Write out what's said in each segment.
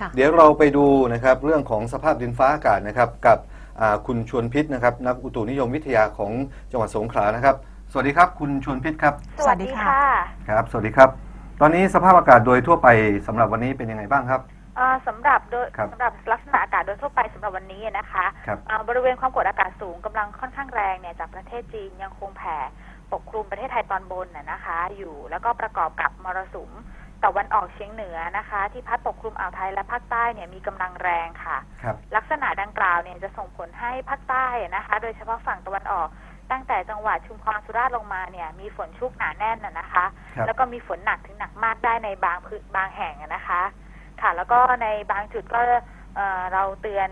ค่ะ เดี๋ยวเราไปดูนะครับเรื่องของสภาพดินฟ้าอากาศนะครับกับอ่าคุณชวนพิษนะครับนักอุตุนิยมวิทยาของจังหวัดสงขลานะครับ สวัสดีครับ คุณชวนพิษครับสวัสดีค่ะ ครับ สวัสดีครับ ตอนนี้สภาพอากาศโดยทั่วไปสำหรับวันนี้เป็นยังไงบ้างครับ เอ่อสำหรับโดยครับสำหรับลักษณะอากาศโดยทั่วไปสำหรับวันนี้นะคะครับ เอ่อบริเวณความกดอากาศสูงกำลังค่อนข้างแรงเนี่ยจากประเทศจีนยังคงแผ่ปกคลุมประเทศไทยตอนบนน่ะนะคะ อยู่แล้วก็ประกอบกับมรสุม ตะวันออกเฉียงเหนือนะคะ ที่พัดปกคลุมอ่าวไทยและภาคใต้เนี่ยมีกำลังแรงค่ะ ครับ ลักษณะดังกล่าวเนี่ยจะส่งผลให้ภาคใต้นะคะ โดยเฉพาะฝั่งตะวันออก ตั้งแต่จังหวัดชุมพรสุราษฎร์ลงมาเนี่ยมีฝนชุกหนาแน่นน่ะนะคะ ครับ แล้วก็มีฝนหนักถึงหนักมากได้ในบางพื้นบางแห่งอะนะคะ ค่ะ แล้วก็ในบางจุดก็เอ่อเราเตือน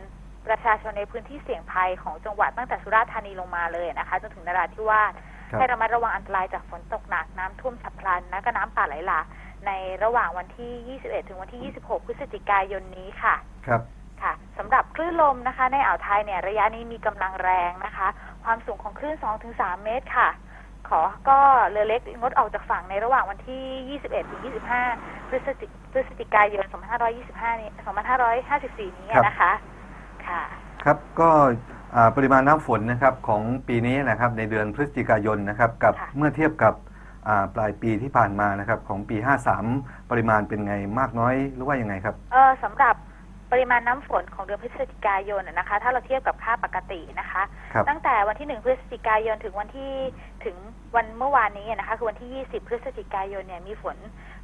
ประชาชนในพื้นที่เสี่ยงภัยของจังหวัดตั้งแต่สุราษฎร์ธานีลงมาเลยนะคะจนถึงนราธิวาส ครับ ให้ระมัดระวังอันตรายจากฝนตกหนักน้ำท่วมฉับพลันและก็น้ำป่าไหลหลาก ในระหว่างวันที่ 21 ถึงวันที่ 26 พฤศจิกายนนี้ค่ะ ครับ ค่ะสำหรับคลื่นลมนะคะ ในอ่าวไทยเนี่ยระยะนี้มีกำลังแรงนะคะ ความสูงของคลื่น 2-3 เมตรค่ะ ขอก็เรือเล็กงดออกจากฝั่งในระหว่างวันที่ 21 ถึง 25 พฤศจิพฤศจิกายน 2525 นี้ 2554 นี้นะคะ ค่ะ ครับ ก็อ่าปริมาณน้ำฝนนะครับของปีนี้นะครับในเดือนพฤศจิกายนนะครับกับค่ะเมื่อเทียบกับอ่า ปลายปีที่ผ่านมานะครับของปี 53 ปริมาณเป็นไงมากน้อยหรือว่ายังไงครับ เออสำหรับปริมาณน้ำฝนของเดือนพฤศจิกายนน่ะนะคะ ถ้าเราเทียบกับค่าปกตินะคะครับตั้งแต่วันที่1พฤศจิกายนถึงวันที่ถึงวันเมื่อวานนี้นะคะ คือวันที่ 20 พฤศจิกายนเนี่ยมีฝน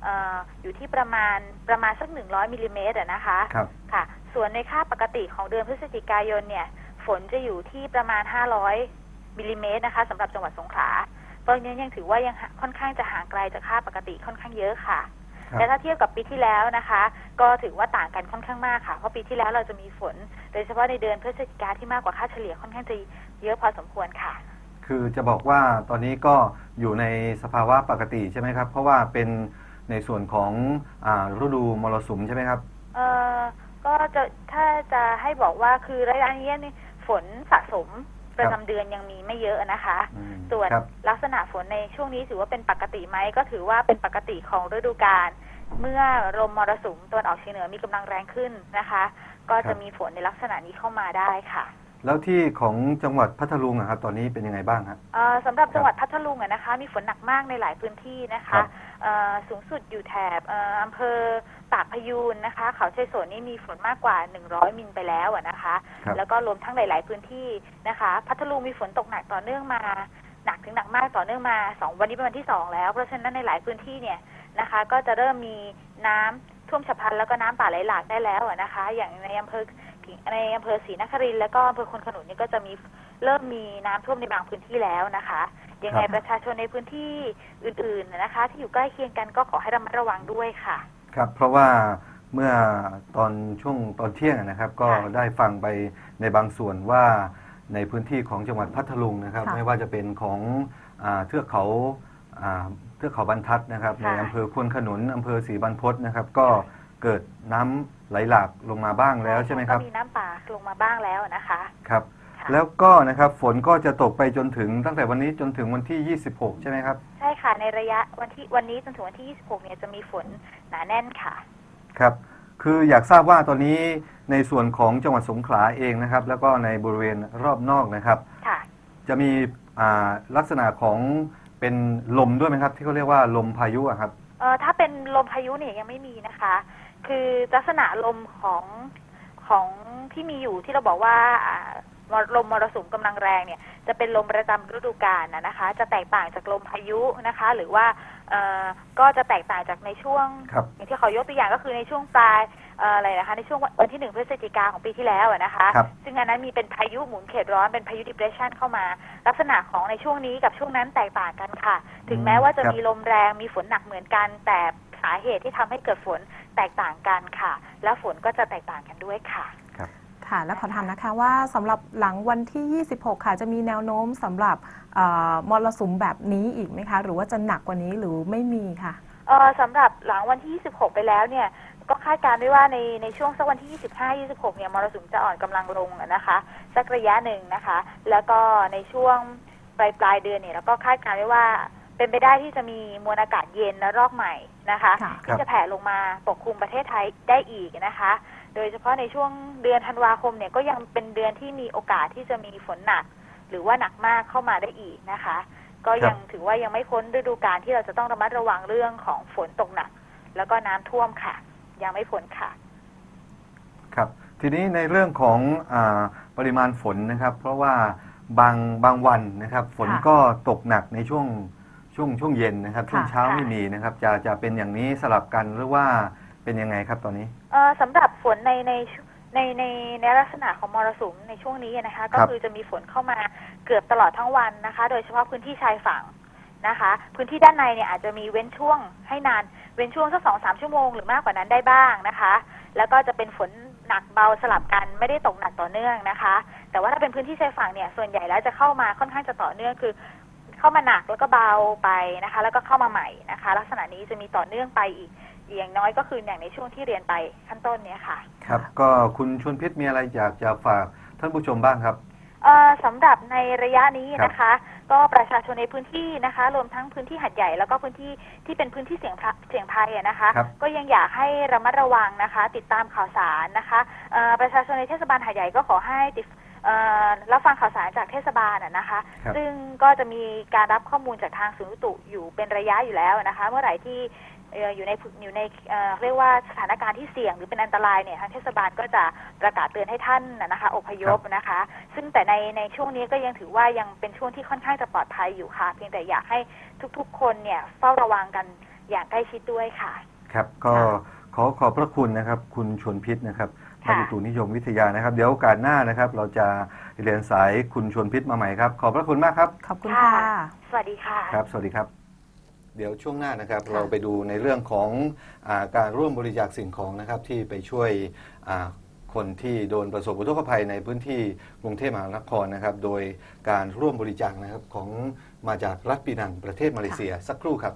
เอออยู่ที่ประมาณประมาณสัก 100มิลลิเมตรอะนะคะครับค่ะ ส่วนในค่าปกติของเดือนพฤศจิกายนเนี่ย ฝนจะอยู่ที่ประมาณ 500มิลลิเมตรนะคะสำหรับจังหวัดสงขลา เพราะฉะนั้นยังถือว่ายังค่อนข้างจะห่างไกลจากค่าปกติค่อนข้างเยอะค่ะครับแต่ถ้าเทียบกับปีที่แล้วนะคะ ก็ถือว่าต่างกันค่อนข้างมากค่ะ เพราะปีที่แล้วเราจะมีฝน โดยเฉพาะในเดือนพฤศจิกาที่มากกว่าค่าเฉลี่ยค่อนข้างจะเยอะพอสมควรค่ะ คือจะบอกว่าตอนนี้ก็อยู่ในสภาวะปกติใช่ไหมครับ เพราะว่าเป็นในส่วนของอาฤดูมรสุมใช่ไหมครับ เอ่อก็จะถ้าจะให้บอกว่าคือระยะนี้นี่ฝนสะสม ประจำเดือนยังมีไม่เยอะนะคะ อืมส่วนครับ ลักษณะฝนในช่วงนี้ถือว่าเป็นปกติไหมก็ถือว่าเป็นปกติของฤดูกาลเมื่อลมมรสุมตะวันออกเฉียงเหนือมีกำลังแรงขึ้นนะคะ ก็จะมีฝนในลักษณะนี้เข้ามาได้ค่ะ แล้วที่ของจังหวัดพัทลุงอะครับตอนนี้เป็นยังไงบ้างครับเอ่อสำหรับจังหวัดพัทลุงอะนะคะ มีฝนหนักมากในหลายพื้นที่นะครัคะบ เอ่อสูงสุดอยู่แถบเอ่ออำเภอปากพยูนนะคะ เขาชัยโสนนี่มีฝนมากกว่า 100 มิลไปแล้วอะนะคะ ครับแล้วก็รวมทั้งหลาย ๆ พื้นที่นะคะ พัทลุงมีฝนตกหนักต่อเนื่องมา หนักถึงหนักมากต่อเนื่องมาสองวันนี้เป็นวันที่สองแล้ว เพราะฉะนั้นในหลายพื้นที่เนี่ยนะคะ ก็จะเริ่มมีน้ำท่วมฉับพลันแล้วก็น้ำป่าไหลหลากได้แล้วอะนะคะ อย่างในอำเภอ ในอำเภอศรีนครินทร์แล้วก็อำเภอควนขนุนนี่ก็จะมีเริ่มมีน้ำท่วมในบางพื้นที่แล้วนะคะยังไงครับ ประชาชนในพื้นที่อื่นๆนะคะ ที่อยู่ใกล้เคียงกันก็ขอให้ระมัดระวังด้วยค่ะ ครับ เพราะว่าเมื่อตอนช่วงตอนเที่ยงนะครับ ก็ค่ะได้ฟังไปในบางส่วนว่าในพื้นที่ของจังหวัดพัทลุงนะครับ ค่ะไม่ว่าจะเป็นของอาเทือกเขาอ่าเทือกเขาบรรทัดนะครับในอำเภอควนขนุนอำเภอศรีบรรพตนะครับ ก็ เกิดน้ำไหลหลากลงมาบ้างแล้วใช่ไหมครับ ก็มีน้ำป่าลงมาบ้างแล้วนะคะ ครับ ค่ะ แล้วก็นะครับฝนก็จะตกไปจนถึงตั้งแต่วันนี้จนถึงวันที่ 26 ใช่ไหมครับ ใช่ค่ะในระยะวันที่วันนี้จนถึงวันที่ 26 เนี่ยจะมีฝนหนาแน่นค่ะ ครับ คืออยากทราบว่าตอนนี้ในส่วนของจังหวัดสงขลาเองนะครับ แล้วก็ในบริเวณรอบนอกนะครับ ค่ะ จะมีอ่าลักษณะของเป็นลมด้วยไหมครับ ที่เขาเรียกว่าลมพายุอะครับ เอ่อถ้าเป็นลมพายุเนี่ยยังไม่มีนะคะ คือลักษณะลมของของที่มีอยู่ที่เราบอกว่าอ่าลมมรสุมกำลังแรงเนี่ยจะเป็นลมประจำฤดูกาลนะนะคะ จะแตกต่างจากลมพายุนะคะ หรือว่าเอ่อก็จะแตกต่างจากในช่วงครับอย่างที่เขายกตัวอย่างก็คือในช่วงปลายเอ่ออะไรนะคะ ในช่วงวันวันที่หนึ่งพฤศจิกาของปีที่แล้วอะนะคะครับซึ่งอันนั้นมีเป็นพายุหมุนเขตร้อนเป็นพายุ depression เข้ามา ลักษณะของในช่วงนี้กับช่วงนั้นแตกต่างกันค่ะ ถึงแม้ว่าจะครับมีลมแรงมีฝนหนักเหมือนกันแต่สาเหตุที่ทำให้เกิดฝน แตกต่างกันค่ะ และฝนก็จะแตกต่างกันด้วยค่ะ ค่ะ แล้วขอถามนะคะว่าสำหรับหลังวันที่ 26 ค่ะ จะมีแนวโน้มสำหรับเอ่อมรสุมแบบนี้อีกไหมคะ หรือว่าจะหนักกว่านี้หรือไม่มีค่ะ เออสำหรับหลังวันที่ 26 ไปแล้วเนี่ย ก็คาดการณ์ไว้ว่าในในช่วงสักวันที่ 25 26 เนี่ยมรสุมจะอ่อนกำลังลงอะนะคะ สักระยะหนึ่งนะคะ แล้วก็ในช่วงปลายปลายเดือนเนี่ยเราก็คาดการณ์ไว้ว่าเป็นไปได้ที่จะมีมวลอากาศเย็นและรอกใหม่ นะคะค่ะที่จะแผ่ลงมาปกคลุมประเทศไทยได้อีกนะคะ โดยเฉพาะในช่วงเดือนธันวาคมเนี่ยก็ยังเป็นเดือนที่มีโอกาสที่จะมีฝนหนัก หรือว่าหนักมากเข้ามาได้อีกนะคะ ก็ยังถือว่ายังไม่พ้นฤดูกาลที่เราจะต้องระมัดระวังเรื่องของฝนตกหนัก แล้วก็น้ำท่วมค่ะ ยังไม่พ้นค่ะ ครับ ทีนี้ในเรื่องของอาปริมาณฝนนะครับ เพราะว่าบางบางวันนะครับ ฝนค่ะก็ตกหนักในช่วง ช่วงช่วงเย็นนะครับช่วงค่ะ เช้าค่ะไม่มีนะครับ จะจะเป็นอย่างนี้สลับกันหรือว่าเป็นยังไงครับตอนนี้ เอ่อสำหรับฝนในในในในในลักษณะของมรสุมในช่วงนี้นะคะ ก็ครับคือจะมีฝนเข้ามาเกือบตลอดทั้งวันนะคะ โดยเฉพาะพื้นที่ชายฝั่งนะคะ พื้นที่ด้านในเนี่ยอาจจะมีเว้นช่วงให้นานเว้นช่วงสักสองสามชั่วโมงหรือมากกว่านั้นได้บ้างนะคะ แล้วก็จะเป็นฝนหนักเบาสลับกันไม่ได้ตกหนักต่อเนื่องนะคะ แต่ว่าถ้าเป็นพื้นที่ชายฝั่งเนี่ยส่วนใหญ่แล้วจะเข้ามาค่อนข้างจะต่อเนื่องคือ เข้ามาหนักแล้วก็เบาไปนะคะ แล้วก็เข้ามาใหม่นะคะ ลักษณะนี้จะมีต่อเนื่องไปอีกอย่างน้อยก็คืออย่างในช่วงที่เรียนไปขั้นต้นเนี่ยค่ะ ครับ ก็คุณชวนพิษมีอะไรอยากจะฝากท่านผู้ชมบ้างครับเอ่อสำหรับในระยะนี้นะคะ ก็ประชาชนในพื้นที่นะคะ รวมทั้งพื้นที่หัดใหญ่แล้วก็พื้นที่ที่เป็นพื้นที่เสี่ยงพะเสี่ยงภัยอะนะคะครับก็ยังอยากให้ระมัดระวังนะคะ ติดตามข่าวสารนะคะเอ่อประชาชนในเทศบาลหัดใหญ่ก็ขอให้ติดเอ่อ รับฟังข่าวสารจากเทศบาลอะนะคะ ครับซึ่งก็จะมีการรับข้อมูลจากทางศูนย์อุตุอยู่เป็นระยะอยู่แล้วนะคะ เมื่อไหร่ที่เอ่ออยู่ในอยู่ในเอ่อเรียกว่าสถานการณ์ที่เสี่ยงหรือเป็นอันตรายเนี่ยทางเทศบาลก็จะประกาศเตือนให้ท่านนะนะคะอพยพนะคะ ซึ่งแต่ในในช่วงนี้ก็ยังถือว่ายังเป็นช่วงที่ค่อนข้างจะปลอดภัยอยู่ค่ะ เพียงแต่อยากให้ทุกๆ คนเนี่ยเฝ้าระวังกันอย่างใกล้ชิดด้วยค่ะ ครับก็ ขอขอบพระคุณนะครับ คุณชวนพิษนะครับค่ะนักอุตุนิยมวิทยานะครับ เดี๋ยวโอกาสหน้านะครับ เราจะเรียนสายคุณชวนพิษมาใหม่ครับ ขอบพระคุณมากครับ ขอบคุณค่ะค่ะสวัสดีค่ะ ครับ สวัสดีครับ เดี๋ยวช่วงหน้านะครับค่ะเราไปดูในเรื่องของอาการร่วมบริจาคสิ่งของนะครับ ที่ไปช่วยอ่าคนที่โดนประสบอุทกภัยในพื้นที่กรุงเทพมหานครนะครับ โดยการร่วมบริจาคนะครับของมาจากรัฐปีนังประเทศมาเลเซียสักครู่ครับ